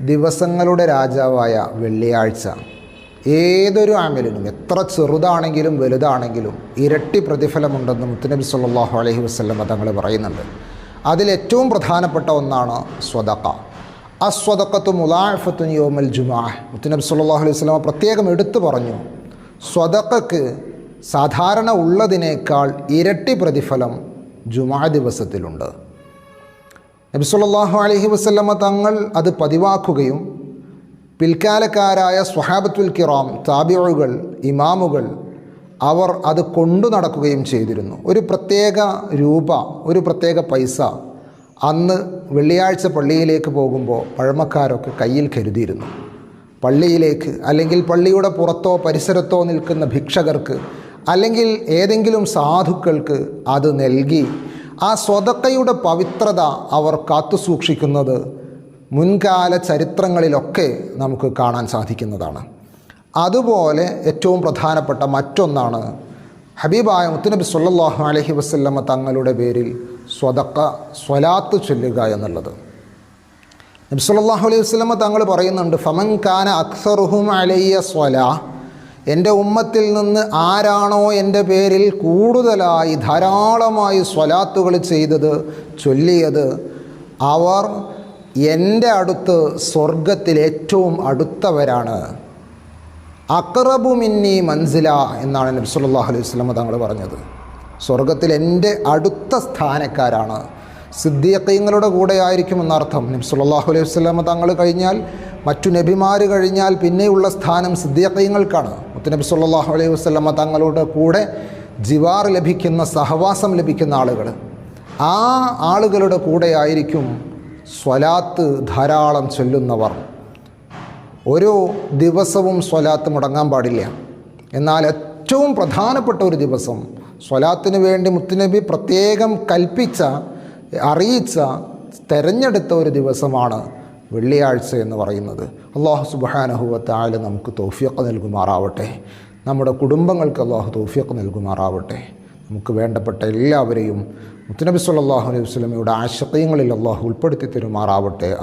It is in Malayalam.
ദിവസങ്ങളുടെ രാജാവായ വെള്ളിയാഴ്ച. ഏതൊരു ആമലിനും എത്ര ചെറുതാണെങ്കിലും വലുതാണെങ്കിലും ഇരട്ടി പ്രതിഫലമുണ്ടെന്ന് മുത്തുനബി സല്ലാഹു അലഹി വസ്ലം തങ്ങൾ പറയുന്നുണ്ട്. അതിലേറ്റവും പ്രധാനപ്പെട്ട ഒന്നാണ് സ്വതക്ക അസ്വതക്കത്ത് മുലാഫത്തുൻ യോമൽ ജുമാ. മുത്തുനബി സല്ലാഹു അലൈഹി വസ്ലമ പ്രത്യേകം എടുത്തു പറഞ്ഞു. സ്വതക്കക്ക് സാധാരണ ഉള്ളതിനേക്കാൾ ഇരട്ടി പ്രതിഫലം ജുമാ ദിവസത്തിലുണ്ട്. നബി അലഹി അലൈഹി വസല്ലമ തങ്ങൾ അത് പതിവാക്കുകയും പിൽക്കാലക്കാരായ സ്വഹാബത്തുൽ കിറാം താബിഴുകൾ ഇമാമുകൾ അവർ അത് കൊണ്ടു നടക്കുകയും ചെയ്തിരുന്നു. ഒരു പ്രത്യേക രൂപ ഒരു പ്രത്യേക പൈസ അന്ന് വെള്ളിയാഴ്ച പള്ളിയിലേക്ക് പോകുമ്പോൾ പഴമക്കാരൊക്കെ കയ്യിൽ കരുതിയിരുന്നു. പള്ളിയിലേക്ക് അല്ലെങ്കിൽ പള്ളിയുടെ പുറത്തോ പരിസരത്തോ നിൽക്കുന്ന ഭിക്ഷകർക്ക് അല്ലെങ്കിൽ ഏതെങ്കിലും സാധുക്കൾക്ക് അത് നൽകി ആ സ്വതക്കയുടെ പവിത്രത അവർ കാത്തു സൂക്ഷിക്കുന്നത് മുൻകാല ചരിത്രങ്ങളിലൊക്കെ നമുക്ക് കാണാൻ സാധിക്കുന്നതാണ്. അതുപോലെ ഏറ്റവും പ്രധാനപ്പെട്ട മറ്റൊന്നാണ് ഹബീബായ മുത്തുനബി സല്ലാഹു അലഹി വസ്ല്ലമ്മ തങ്ങളുടെ പേരിൽ സ്വതക്ക സ്വലാത്ത് ചൊല്ലുക എന്നുള്ളത്. നബി സല്ലല്ലാഹു അലൈഹി വസ്ലമ്മ തങ്ങൾ പറയുന്നുണ്ട് ഫമൻ കാന അക്സറുഹും അലയ്യ സ്വലാ എന്റെ ഉമ്മത്തിൽ നിന്ന് ആരാണോ എന്റെ പേരിൽ കൂടുതലായി ധാരാളമായി സ്വലാത്തുകൾ ചെയ്തത് ചൊല്ലിയത് അവർ എന്റെ അടുത്ത് സ്വർഗത്തിൽ ഏറ്റവും അടുത്തവരാണ്. അക്രബുമിന്നി മൻസില എന്നാണ് നബി അലൈഹി സ്വലമ തങ്ങൾ പറഞ്ഞത്. സ്വർഗത്തിൽ എന്റെ അടുത്ത സ്ഥാനക്കാരാണ്. സിദ്ദീഖീങ്ങളുടെ കൂടെ ആയിരിക്കും എന്നർത്ഥം. നബി അലൈഹി സ്വലമ തങ്ങൾ കഴിഞ്ഞാൽ മറ്റു നബിമാർ കഴിഞ്ഞാൽ പിന്നെയുള്ള സ്ഥാനം സിദ്ദീഖീങ്ങൾക്കാണ്. മുത്തുനബി സല്ലല്ലാഹു അലൈഹി വസല്ലമ തങ്ങളുടെ കൂടെ ജിവാർ ലഭിക്കുന്ന സഹവാസം ലഭിക്കുന്ന ആളുകൾ ആ ആളുകളുടെ കൂടെ ആയിരിക്കും സ്വലാത്ത് ധാരാളം ചൊല്ലുന്നവർ. ഒരു ദിവസവും സ്വലാത്ത് മുടങ്ങാൻ പാടില്ല. എന്നാൽ ഏറ്റവും പ്രധാനപ്പെട്ട ഒരു ദിവസം സ്വലാത്തിന് വേണ്ടി മുത്തുനബി പ്രത്യേകം കൽപ്പിച്ച അറിയിച്ച തെരഞ്ഞെടുത്ത ഒരു ദിവസമാണ് വെള്ളിയാഴ്ച എന്ന് പറയുന്നത്. അള്ളാഹു സുബാനഹുവത്തായാലും നമുക്ക് തോഫിയൊക്കെ നൽകുമാറാവട്ടെ. നമ്മുടെ കുടുംബങ്ങൾക്ക് അള്ളാഹു തോഫിയൊക്കെ നൽകുമാറാവട്ടെ. നമുക്ക് വേണ്ടപ്പെട്ട എല്ലാവരെയും മുത്തനബി സല്ലാഹു അലൈഹി വസല്ലമയുടെ ആശയങ്ങളിൽ അള്ളാഹു ഉൾപ്പെടുത്തി തരുമാറാവട്ടെ.